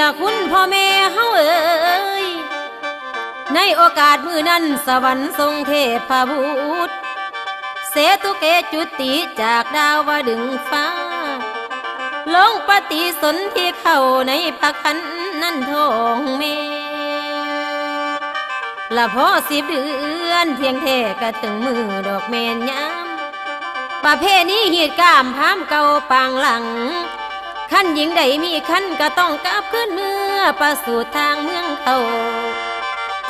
ละคุณพ่อแม่เฮาเอ๋ยในโอกาสมือนั้นสวรรค์ทรงเทพบุตรเสตุเกจุติจากดาวดึงฟ้า ลงปฏิสนธิเข้าในพักขันนั่นทองเมละพอสิบเดือนเพียงแท่ก็ถึงมือดอกเมนยามประเพณีเหีดกามพามเก่าปางหลัง ขั้นหญิงใดมีขั้นก็ต้องกลับขึ้นเมื่อประสูตทางเมืองเขา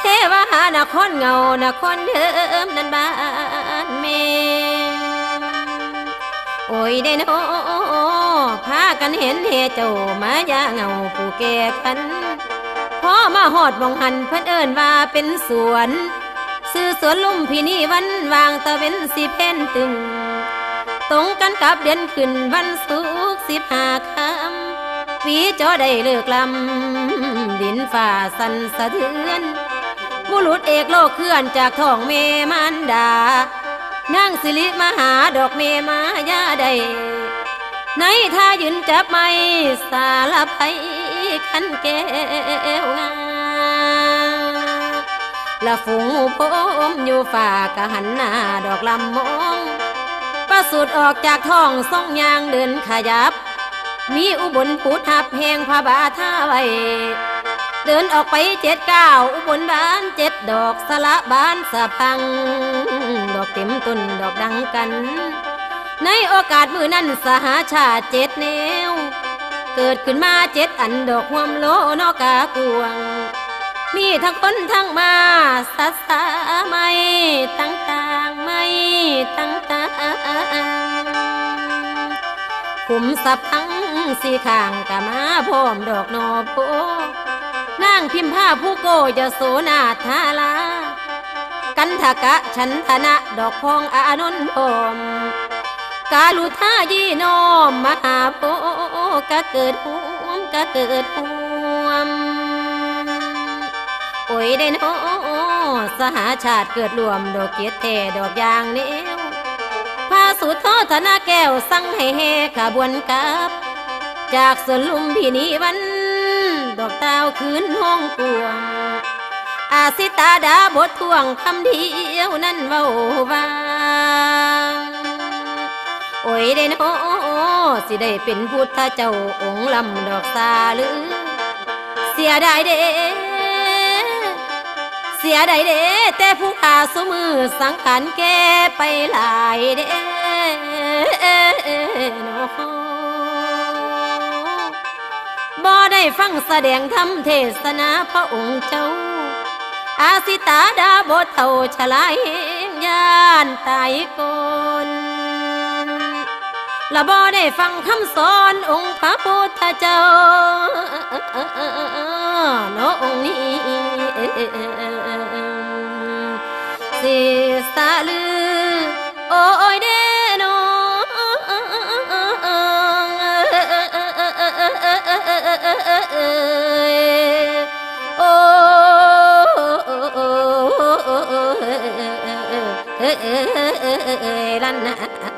เทวานครเงานครเดิมนั้นบ้านเมโอ้ยได้นอพากันเห็นเฮเจ้ามายาเงาผู้แก่ขันพอมาหอดมองหันเพิ่นเอิ้นว่าเป็นสวนซื้อสวนลุ่มพี่นี่วันวางตะเว้นสิเพนตึง ตรงกันกับเดือนขึ้นวันสุกสิบหาคำปีจอได้เลิกลำดินฝ่าสันสะเทือนบุรุษเอกโลกเคลื่อนจากท้องเมมันดานางสิริมหาดอกเมมายาใดในท่ายืนจับไม้สารพัยขันแก้วงาละฝูงหมูผมอยู่ฝ่ากะหันหน้าดอกลำมงประสูดออกจากท้องส่องยางเดินขยับ มีอุบลผูทับแหงพระบาท่าไว้เดินออกไปเจ็ดก้าวอุบลบานเจ็ดดอกสละบานสะพัง ดอกเต็มต้นดอกดังกัน ในโอกาสมือนั้นสหาชาติเจ็ดแนว เกิดขึ้นมาเจ็ดอันดอกหวมโลนอกากวง มีทั้งคนทั้งมาสัสาไม่ต่างๆไม่ต่างๆขุมสับทั้ง สีข้างกะมาพร้อมดอกนอโพนางพิมพ์ผ้าผู้โกจะโสนาทาลา กันทกะฉันธนะดอกพองอานนท์พมกาลุท่ายีโนมมหาโพกะเกิดหวมกะเกิดหวมโอ้ยได้นอสหาชาติเกิดรวมดอกเกียรติแท่ดอกยางเนี้วพาสุโธธนาแก้วสั่งให้แห่ขบวนกับ จากสลุมพินีวัน ดอกดาวคืนห้องกวง อาสิตาดาบททวงคำเดียวนั้นเว้าวางโอ้ยได้นโอสิได้เป็นพุทธเจ้าองค์ลำดอกสาลือ เสียดายเด้เสียดายเด้แต่ผู้ขาสมือสังขารแกไปหลายเด้เนาะ บ่ได้ฟังแสดงธรรมเทศนาพระองค์เจ้า อาสิตาดาบทเท่าฉลายยานตายกนละบ่ได้ฟังคำสอนองค์พระพุทธเจ้าเนาะองค์นี้สิสาลือ ลันนา